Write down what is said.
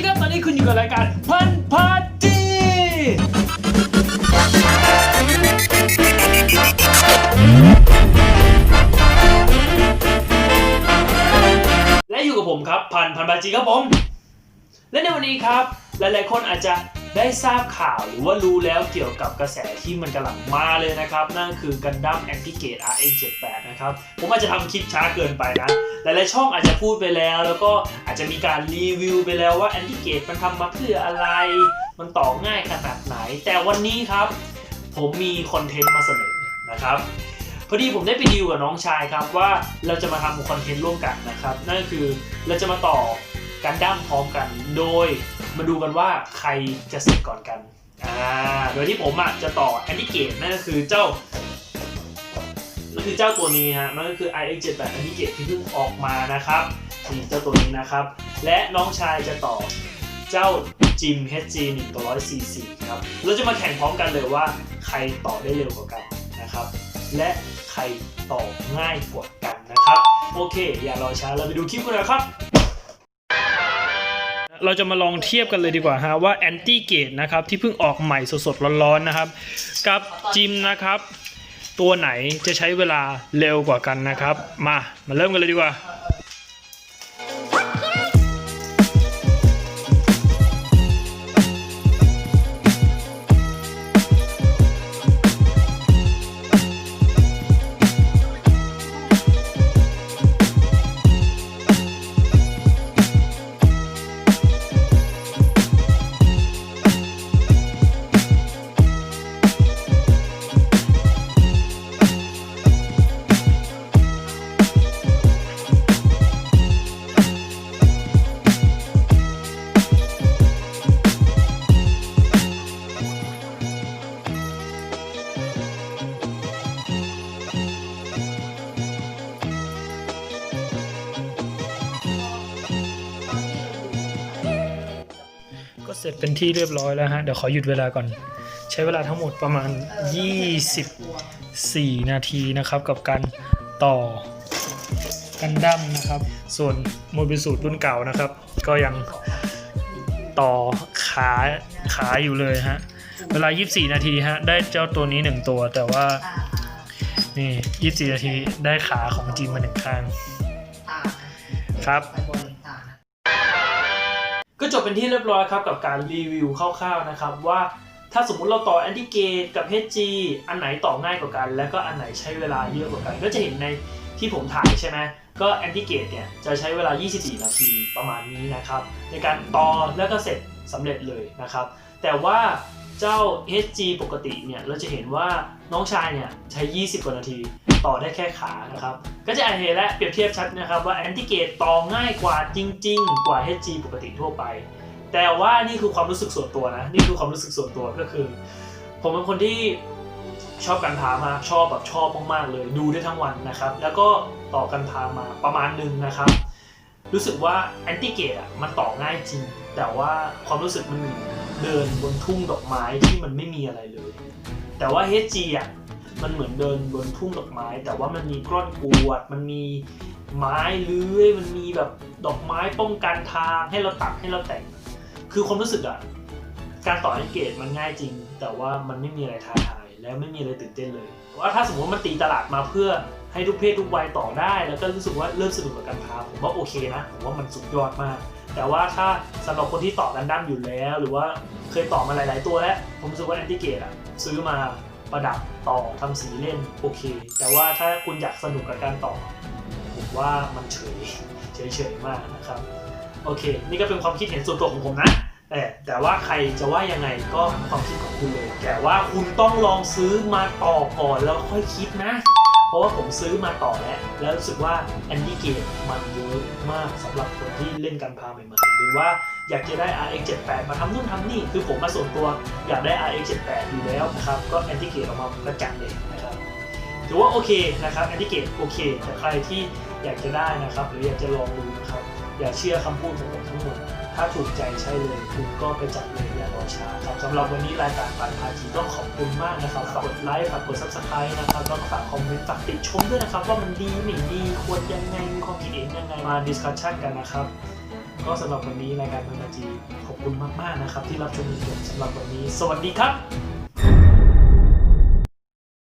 ดีครับตอนนี้คุณอยู่กับรายการพันพาร์จีและอยู่กับผมครับพันพันบาจีครับผม และในวันนี้ครับ หลายๆคนอาจจะ ได้ทราบข่าวหรือว่ารู้แล้วเกี่ยวกับกระแสที่มันกำลังมาเลยนะครับ นั่นคือกันดั้มแอนติเกต RX78 นะครับผมอาจจะทำคลิปช้าเกินไปนะหลายๆช่องอาจจะพูดไปแล้ว แล้วก็อาจจะมีการรีวิวไปแล้วว่าแอนติเกตมันทำมาเพื่ออะไร มันต่อง่ายขนาดไหน แต่วันนี้ครับ ผมมีคอนเทนต์มาเสนอนะครับพอดีผมได้ไปดีลกับน้องชายครับว่าเราจะมาทำคอนเทนต์ร่วมกันนะครับ นั่นคือเราจะมาต่อกันดั้มพร้อมกันโดย มาดูกันว่าใครจะเสร็จก่อนกัน อ่า โดยที่ผมอะจะต่อแอนติเกตนั่นก็คือเจ้า นั่นคือเจ้าตัวนี้ฮะมันก็คือ iX78 แอนติเกตที่เพิ่งออกมานะครับนี่เจ้าตัวนี้นะครับ และน้องชายจะต่อเจ้าจิม HG 144ครับ เราจะมาแข่งพร้อมกันเลยว่าใครต่อได้เร็วกว่ากันนะครับ และใครต่อง่ายกว่ากันนะครับ โอเค อย่ารอช้าเราไปดูคลิปกันเลยครับ เราจะมาลองเทียบกันเลยดีกว่าฮะว่าแอนตี้เกตนะครับที่เพิ่งออกใหม่สดๆร้อนๆนะครับ กับจิมนะครับ ตัวไหนจะใช้เวลาเร็วกว่ากันนะครับ มามาเริ่มกันเลยดีกว่า ก็เสร็จเป็นที่เรียบร้อยแล้วฮะ เดี๋ยวขอหยุดเวลาก่อน ใช้เวลาทั้งหมดประมาณ 24 นาทีนะครับ กับการต่อกันดั้มนะครับ ส่วนโมบิสูตรรุ่นเก่านะครับ ก็ยังต่อขาขาอยู่เลยฮะ เวลา 24 นาทีฮะ ได้เจ้าตัวนี้ 1 ตัว แต่ว่า นี่ 24 นาทีได้ขาของจีนมาหนึ่งข้างครับ ก็จบเป็นที่เรียบร้อยครับกับการรีวิวคร่าวๆนะครับว่าถ้าสมมุติเราต่อแอนติเกตกับ HG อันไหนต่อง่ายกว่ากัน แล้วก็อันไหนใช้เวลาเยอะกว่ากัน ก็จะเห็นในที่ผมถ่ายใช่ไหมก็แอนติเกตเนี่ยจะใช้เวลา 24 นาทีประมาณนี้นะครับในการต่อแล้วก็เสร็จสำเร็จเลยนะครับ แต่ว่าเจ้า HG ปกติเนี่ยเราจะเห็นว่าน้องชายเนี่ยใช้ 20 กว่านาที ต่อได้แค่ขานะครับ ก็จะเห็นและเปรียบเทียบชัดนะครับว่าแอนติเกตต่อง่ายกว่าจริง ๆ กว่า HG ปกติทั่วไป แต่ว่านี่คือความรู้สึกส่วนตัวนะ นี่คือความรู้สึกส่วนตัวก็คือ ผมเป็นคนที่ชอบกันพามากชอบแบบชอบมากๆเลย ดูได้ทั้งวันนะครับ แล้วก็ต่อกันพามาประมาณหนึ่งนะครับ รู้สึกว่าแอนติเกตอะมันต่อง่ายจริง แต่ว่าความรู้สึกมันเหมือนเดินบนทุ่งดอกไม้ที่มันไม่มีอะไรเลย แต่ว่า HG อะมันเหมือนเดินบนทุ่งดอกไม้ แต่ว่ามันมีกล้อนกรวด มันมีไม้เลื้อยมันมีแบบดอกไม้ป้องกันทางให้เราตัดให้เราแต่ง คือความรู้สึกอะการต่อแอนเกตมันง่ายจริง แต่ว่ามันไม่มีอะไรท้าทาย และไม่มีอะไรตื่นเต้นเลยว่าถ้าสมมติว่ามันตีตลาดมาเพื่อให้ทุกเพศทุกวัยต่อได้ แล้วก็รู้สึกว่าเริ่มสนุกกับการพาผมว่าโอเคนะผมว่ามันสุดยอดมาก แต่ว่าถ้าสำหรับคนที่ต่อกันดั้มอยู่แล้ว หรือว่าเคยต่อมาหลาย ๆ ตัวแล้ว ผมรู้สึกว่าแอนติเกตอะซื้อมาประดับต่อทำสีเล่นโอเค แต่ว่าถ้าคุณอยากสนุกกับการต่อ ผมว่ามันเฉยเฉยๆมากนะครับโอเค นี่ก็เป็นความคิดเห็นส่วนตัวของผมนะ แต่แต่ว่าใครจะว่ายังไงก็ความคิดของคุณเลย แต่ว่าคุณต้องลองซื้อมาต่อก่อนแล้วค่อยคิดนะ เพราะว่าผมซื้อมาต่อแล้ว แล้วรู้สึกว่าแอนดี้เกตมันเยอะมากสำหรับคนที่เล่นกันพาใหม่ๆ หรือว่าอยากจะได้ RX78 มาทำนู่นทำนี่คือผมมาส่วนตัวอยากได้ RX78 อยู่แล้วนะครับ ก็แอนตี้เกตออกมากระจัดเลยนะครับถือว่าโอเคนะครับแอนติเกตโอเคแต่ใครที่อยากจะได้นะครับ หรืออยากจะลองดูนะครับอย่าเชื่อคำพูดของผมทั้งหมด ถ้าถูกใจใช่เลยคุณก็ไปจัดเลยอย่ารอช้าครับสำหรับวันนี้รายการปันพาทีต้องขอบคุณมากนะครับฝากกดไลค์ฝากกดซับสไครต์นะครับแล้วก็ฝากคอมเมนต์ฝากติชมด้วยนะครับ ว่ามันดีไม่ดีควรยังไงมีความคิดเห็นยังไงมาดิสคัชชั่นกันนะครับก็สำหรับวันนี้รายการปันจีขอบคุณมากๆนะครับ ที่รับชมจนจบสำหรับวันนี้ สวัสดีครับ